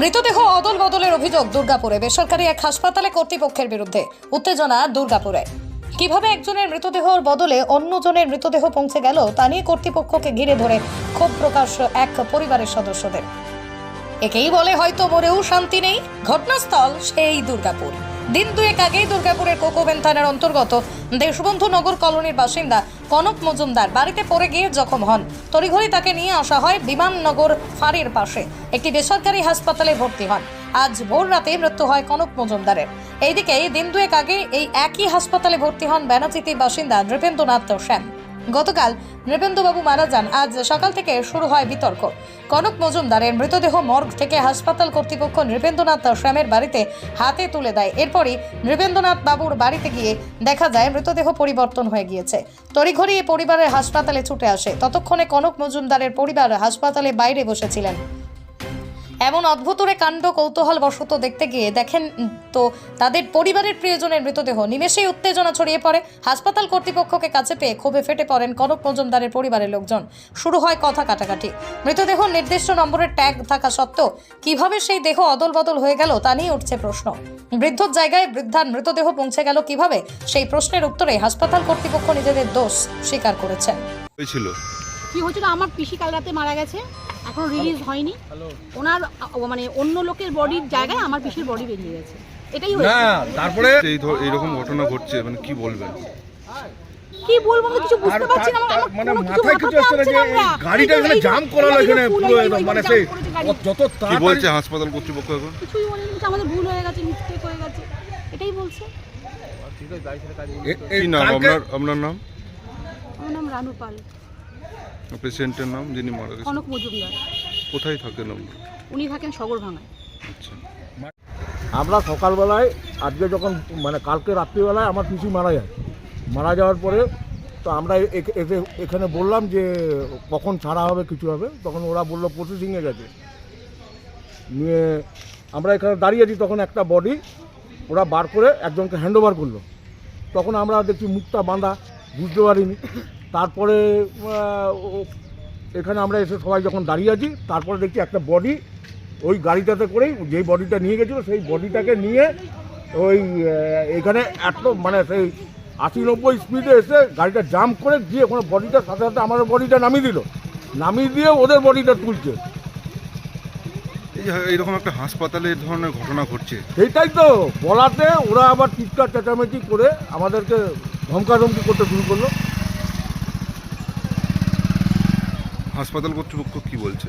মৃতদেহ অদল বদলের অভিযোগ দুর্গাপুরে। বেসরকারি এক হাসপাতালে কর্তৃপক্ষের বিরুদ্ধে উত্তেজনা দুর্গাপুরে। কীভাবে একজনের মৃতদেহর বদলে অন্যজনের মৃতদেহ পৌঁছে গেল, তা নিয়ে কর্তৃপক্ষকে ঘিরে ধরে ক্ষোভ প্রকাশ এক পরিবারের সদস্যদের। একেই বলে হয়তো মরেও শান্তি নেই, ঘটনাস্থল সেই দুর্গাপুর। দিন দুয়েক আগেই দুর্গাপুরের কোকোবেন থানার অন্তর্গত দেশবন্ধু নগর কলোনির বাসিন্দা কনক মজুমদার বাড়িতে পড়ে গিয়ে জখম হন। তড়িঘড়ি তাকে নিয়ে আসা হয় বিমাননগর ফাঁড়ির পাশে। একটি বেসরকারি হাসপাতালে ভর্তি হন। আজ ভোর রাতে মৃত্যু হয় কনক মজুমদারের। এইদিকে দিন দুয়েক আগে এই একই হাসপাতালে ভর্তি হন ব্যানাচিতির বাসিন্দা নৃপেন্দ্রনাথ শ্যাম গতকাল নৃপেন্দ্রবাবু মারা যান। আজ সকাল থেকে শুরু হয় বিতর্ক। কনক মজুমদারের মৃতদেহ মর্গ থেকে হাসপাতাল কর্তৃপক্ষ নৃপেন্দ্রনাথ শ্যামের বাড়িতে হাতে তুলে দেয়। এরপরই নৃপেন্দ্রনাথ বাবুর বাড়িতে গিয়ে দেখা যায় মৃতদেহ পরিবর্তন হয়ে গিয়েছে। তড়িঘড়ি এই পরিবারের হাসপাতালে ছুটে আসে। ততক্ষণে কনক মজুমদারের পরিবার হাসপাতালে বাইরে বসেছিলেন। এমন অদ্ভুতরে কাণ্ড কৌতূহল বশত দেখতে গিয়ে দেখেন তো তাদের পরিবারের প্রিয়জনের মৃতদেহ। নিমেষেই উত্তেজনা ছড়িয়ে পড়ে। হাসপাতাল কর্তৃপক্ষকে কাছে পেয়ে ক্ষোভে ফেটে পড়েন কনক মজুমদারের পরিবারের লোকজন। শুরু হয় কথা কাটাকাটি। মৃতদেহ নির্দিষ্ট নম্বরের ট্যাগ থাকা সত্ত্বেও কীভাবে সেই দেহ অদল বদল হয়ে গেল তা নিয়ে উঠছে প্রশ্ন। বৃদ্ধর জায়গায় বৃদ্ধার মৃতদেহ পৌঁছে গেল কীভাবে সেই প্রশ্নের উত্তরে হাসপাতাল কর্তৃপক্ষ নিজেদের দোষ স্বীকার করেছেন হয়েছিল। কি হয়েছিল? আমার পিসি কাল রাতে মারা গেছে। এখনও রিলিজ হয়নি। ওনার মানে অন্য লোকের বডির জায়গায় আমার পিসির বডি বেরিয়ে গেছে। এটাই হয়েছে। না তারপরে এই ধর এইরকম ঘটনা ঘটছে মানে কি বলবেন? কি বলব আমি কিছু বুঝতে পারছি না মানে মাথায় কিছু আসছে না যে না গাড়িটা এখানে জাম করা যে এখানে পুরো একদম মানে সেই। যত কি বলছে হাসপাতাল কর্তৃপক্ষ এখন? কিছুই বলেনি কিছু আমাদের ভুল হয়ে গেছে মিস্টেক হয়ে গেছে। এটাই বলছে। কি নাম আপনার আপনার নাম? আমার নাম রানু পাল। পেশেন্টের নাম যিনি মারা গেছেন? কনক মজুমদার। কোথায় থাকেন আপনি? উনি থাকেন সগরভাঙায় আচ্ছা। আমরা সকালবেলায় আজকে যখন মানে কালকে রাত্রিবেলায় আমার পিসি মারা যায়। মারা যাওয়ার পরে তো আমরা এখানে বললাম যে কখন ছাড়া হবে কিছু হবে। তখন ওরা বলল প্রসেসিংয়ে গেছে। নিয়ে আমরা এখানে দাঁড়িয়ে আছি তখন একটা বডি ওরা বার করে একজনকে হ্যান্ড ওভার করল। তখন আমরা দেখছি মুখটা বাঁধা বুঝতে পারিনি। তারপরে এখানে আমরা এসে সবাই যখন দাঁড়িয়ে আছি তারপরে দেখছি একটা বডি ওই গাড়িটাতে করেই যেই বডিটা নিয়ে গেছিল সেই বডিটাকে নিয়ে ওই এখানে এত মানে সেই আশি নব্বই স্পিডে এসে গাড়িটা জাম্প করে দিয়ে ওখানে বডিটার সাথে সাথে আমাদের বডিটা নামিয়ে দিল। নামিয়ে দিয়ে ওদের বডিটা তুলছে। এইরকম একটা হাসপাতালে এই ধরনের ঘটনা ঘটছে। সেইটাই তো বলাতে ওরা আবার চিৎকার চেঁচামেচি করে আমাদেরকে ধমকাধমকি করতে শুরু করল। হাসপাতাল কর্তৃপক্ষ কি বলছে?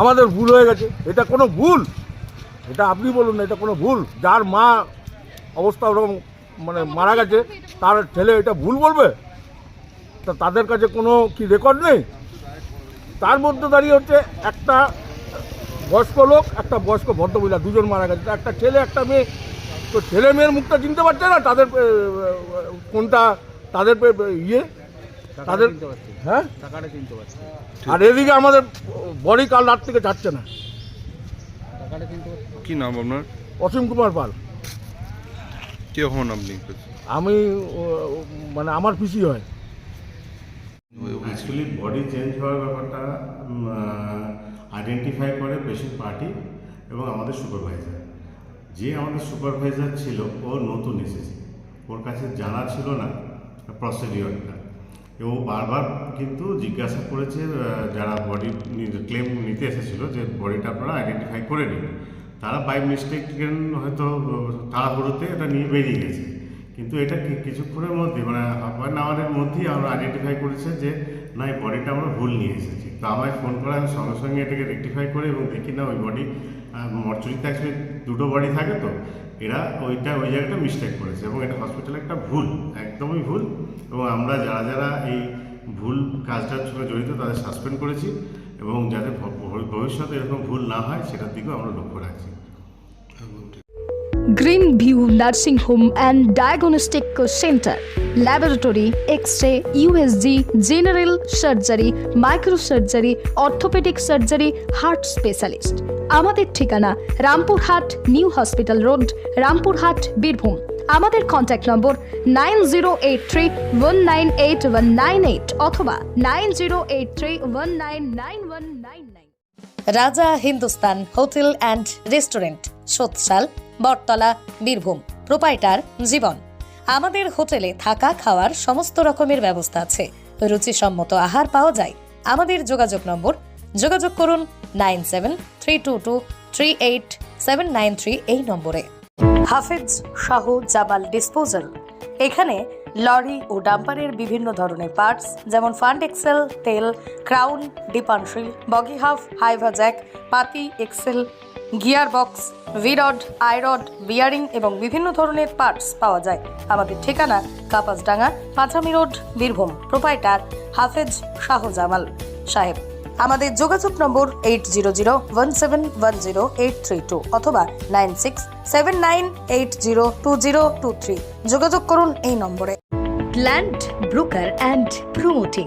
আমাদের ভুল হয়ে গেছে। এটা কোনো ভুল। এটা আপনি বলুন না, এটা কোনো ভুল। যার মা অবস্থা ওরকম মানে মারা গেছে, তার ছেলে এটা ভুল বলবে? তা তাদের কাছে কোনো কি রেকর্ড নেই? তার মধ্যে দাঁড়িয়ে হচ্ছে একটা বয়স্ক লোক, একটা বয়স্ক ভদ্রমহিলা, দুজন মারা গেছে। একটা ছেলে, একটা মেয়ে। তো ছেলে মেয়ের মুখটা চিনতে পারছে না তাদের কোনটা তাদের ইয়ে? তাদের হ্যাঁ? আর এদিকে আমাদের বডি কাল রাত থেকে যাচ্ছে না। কি নাম আপনার? অসীম কুমার পাল। কে হন আপনি? আমি মানে আমার পিসি হয়। অ্যাকচুয়ালি বডি চেঞ্জ হওয়ার ব্যাপারটা আইডেন্টিফাই করে পেশেন্ট পার্টি এবং আমাদের সুপারভাইজার যে আমাদের সুপারভাইজার ছিল ও নতুন এসেছে। ওর কাছে জানা ছিল না প্রসিডিওরটা এবং বারবার কিন্তু জিজ্ঞাসা করেছে যারা বডি ক্লেম নিতে এসেছিল যে বডিটা আপনারা আইডেন্টিফাই করে নিন। তারা বাই মিস্টেক হয়তো তাড়াহুড়োতে এটা নিয়ে বেরিয়ে গেছে। কিন্তু এটা কিছুক্ষণের মধ্যে মানে হাফ অ্যান আওয়ারের মধ্যেই আমরা আইডেন্টিফাই করেছে যে, না, এই বডিটা আমরা ভুল নিয়ে এসেছি। তো আমায় ফোন করে, আমি সঙ্গে সঙ্গে এটাকে রেক্টিফাই করে এবং দেখি না ওই বডি মর্চুরিতে অ্যাকচুয়ালি দুটো বডি থাকে তো এরা ওইটা, ওই জায়গাটা মিস্টেক করেছে এবং এটা হসপিটালে একটা ভুল, একদমই ভুল। এবং আমরা যারা যারা এই ভুল কাজটার সঙ্গে জড়িত, তাদের সাসপেন্ড করেছি এবং যাতে ভবিষ্যতে এরকম ভুল না হয়, সেটার দিকেও আমরা লক্ষ্য রাখছি। Green view nursing home and diagnostic centre laboratory X ray USG general surgery microsurgery orthopaedic surgery heart specialist আমাদের ঠিকানা Rampurhat new hospital road, Rampurhat, Birbhum. আমাদের contact number nine zero eight three one nine eight one nine eight অথবা nine zero eight three one nine nine one nine nine Raja Hindustan hotel and restaurant Sotshal Battala, Birbhum. Proprietor, Jiban. আমাদের হোটেলে থাকা, খাওয়ার সমস্ত রকমের ব্যবস্থা আছে। রুচিসম্মত আহার পাওয়া যায়। আমাদের যোগাযোগ নম্বর, যোগাযোগ করুন nine seven three two two three eight seven nine three এই নম্বরে। হাফেজ শাহ জামাল ডিসপোজাল। এখানে লরি ও ডাম্পারের বিভিন্ন ধরনের পার্টস, যেমন ফান্ড এক্সেল, তেল, ক্রাউন, ডিপানশিল, বগি হাফ, হাইভা জ্যাক, পাতি, এক্সেল গিয়ার বক্স ভিরড আইরড বিয়ারিং এবং বিভিন্ন ধরনের পার্টস পাওয়া যায়। আমাদের ঠিকানা কাপাসডাঙ্গা, পাঁচামি রোড, বীরভূম। প্রোপাইটার হাফেজ শাহ জামাল সাহেব। আমাদের যোগাযোগ number eight zero zero one seven one zero eight three two অথবা nine six seven nine eight zero two zero two three যোগাযোগ করুন এই নম্বরে। Land broker and promoting